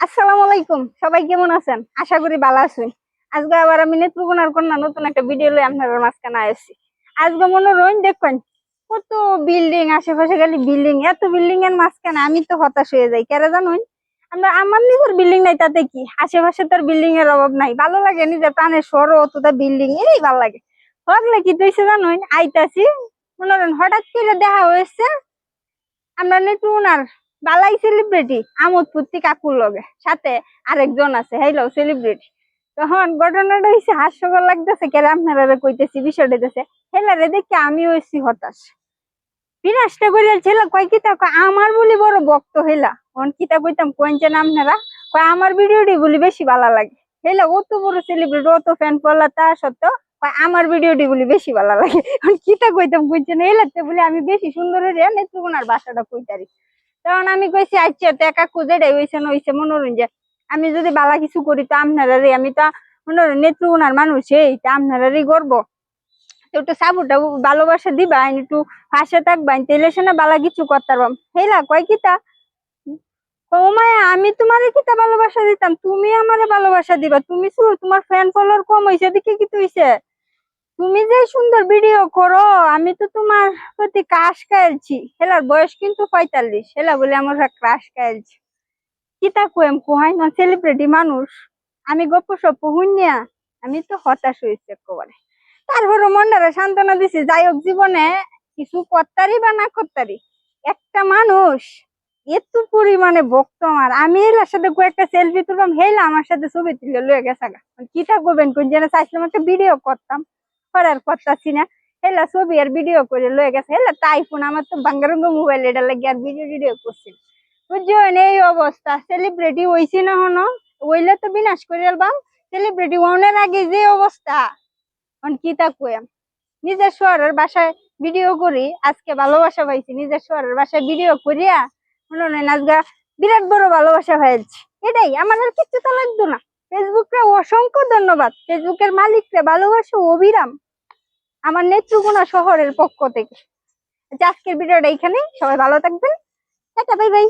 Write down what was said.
আসসালামু আলাইকুম। সবাই কেমন আছেন? আশা করি ভালো আছেন। আজকে আবার আমি নেত্রকোনার কন্যা নতুন একটা ভিডিও লই আপনাদের মাঝখানে আসছি। আজকে মনে রইন দেখবেন কত বিল্ডিং আশেপাশে খালি বিল্ডিং এত বিল্ডিং এর মাঝখানে আমি তো হতাশ হয়ে যাই। কেন জানুন? আমরা আমার নিজের বিল্ডিং নাই, তাতে কি? আশেপাশে তার বিল্ডিং এর অভাব নাই। ভালো লাগে নিজের প্রাণের সর, অতটা বিল্ডিং এই ভালো লাগে। হগলে কি তুইছে জানুন? আইতাছি। মনে হঠাৎ করে দেখা হয়েছে, আমরা নেত্রকোনার বালাই সেলিব্রিটি আমোদ ফুর্তি কাকুর লগে। সাথে আরেকজন আছে হ্যালো সেলিব্রিটি তখন ঘটনাটা হইছে হাস্যকর লাগতেছে কেন আপনারা কইতেছি, বিষয়টা দিতেছে হেলারে দেখে আমি হইছি হতাশ। বিনাশটা করিয়া ছেলে, কয় কিতা, কয় আমার বলি বড় ভক্ত হেলা তখন কিতা কইতাম কইছেন আপনারা, কয় আমার ভিডিওটি বলি বেশি ভালো লাগে। হেলা অত বড় সেলিব্রিটি অত ফ্যান পড়লা তা সত্ত্বেও আমার ভিডিওটি বলি বেশি ভালো লাগে। কিতা কইতাম কইছেন হেলাতে বলে আমি বেশি সুন্দর হইয়া নেত্রকোনার বাসাটা কইতারি। তখন আমি কইছি আচ্ছা তো একা খুঁজে দেয় হইছে না হইছে মনোরঞ্জন আমি যদি বালা কিছু করি, তো আপনারা আমি তো মনোরঞ্জন নেত্রকোনার মানুষ, এই তো তো একটু সাবুটা ভালোবাসা দিবা একটু পাশে থাকবা না বালা কিছু করতে পারবাম হেলা কয়, ও মায়া, আমি তোমারে কিতা ভালোবাসা দিতাম? তুমি আমারে ভালোবাসা দিবা? তুমি তোমার ফ্যান ফলোয়ার কম হইছে, দেখে কি হইছে? তুমি যে সুন্দর ভিডিও করো, আমি তো তোমার প্রতি ক্রাশ খাইলছি হেলার বয়স কিন্তু পঁয়তাল্লিশ, হেলা বলে আমার ক্রাশ খাইলছি কিতা কোয়েম কোহাই না সেলিব্রিটি মানুষ। আমি গপ্প সপ্প হুইনিয়া আমি তো হতাশ হয়েছি একেবারে। তারপরে মন্ডারে সান্ত্বনা দিছি, যাই হোক জীবনে কিছু করতারি বা না করতারি একটা মানুষ এত পরিমাণে ভক্ত আমার। আমি এলার সাথে কয়েকটা সেলফি তুললাম, হেলা আমার সাথে ছবি তুলে লয়ে গেছে কিতা করবেন, কোন যেন চাইছিলাম একটা ভিডিও করতাম। করার করতাছি না। হেলা ছবি আর ভিডিও করে লয়ে গেছে। হেলা তাই ফোন আমার তো বাঙ্গারঙ্গ মোবাইল এটা লাগে আর ভিডিও ভিডিও করছি বুঝছেন এই অবস্থা। সেলিব্রিটি হইছি না হন? ওইলে তো বিনাশ করে এলবাম সেলিব্রিটি হওয়ার আগে যে অবস্থা। অন কি তা কয়াম নিজের শহরের বাসায় ভিডিও করি, আজকে ভালোবাসা পাইছি। নিজের শহরের বাসায় ভিডিও করিয়া মনে আজকে বিরাট বড় ভালোবাসা হয়েছে এটাই, আমার আর কিচ্ছু তো লাগতো না। ফেসবুককে অসংখ্য ধন্যবাদ। ফেসবুকের মালিককে ভালোবাসা, অবিরাম। আমার নেত্রকোনা শহরের পক্ষ থেকে। আচ্ছা, আজকের ভিডিওটা এখানে সবাই ভালো থাকবেন। Tata bye bye.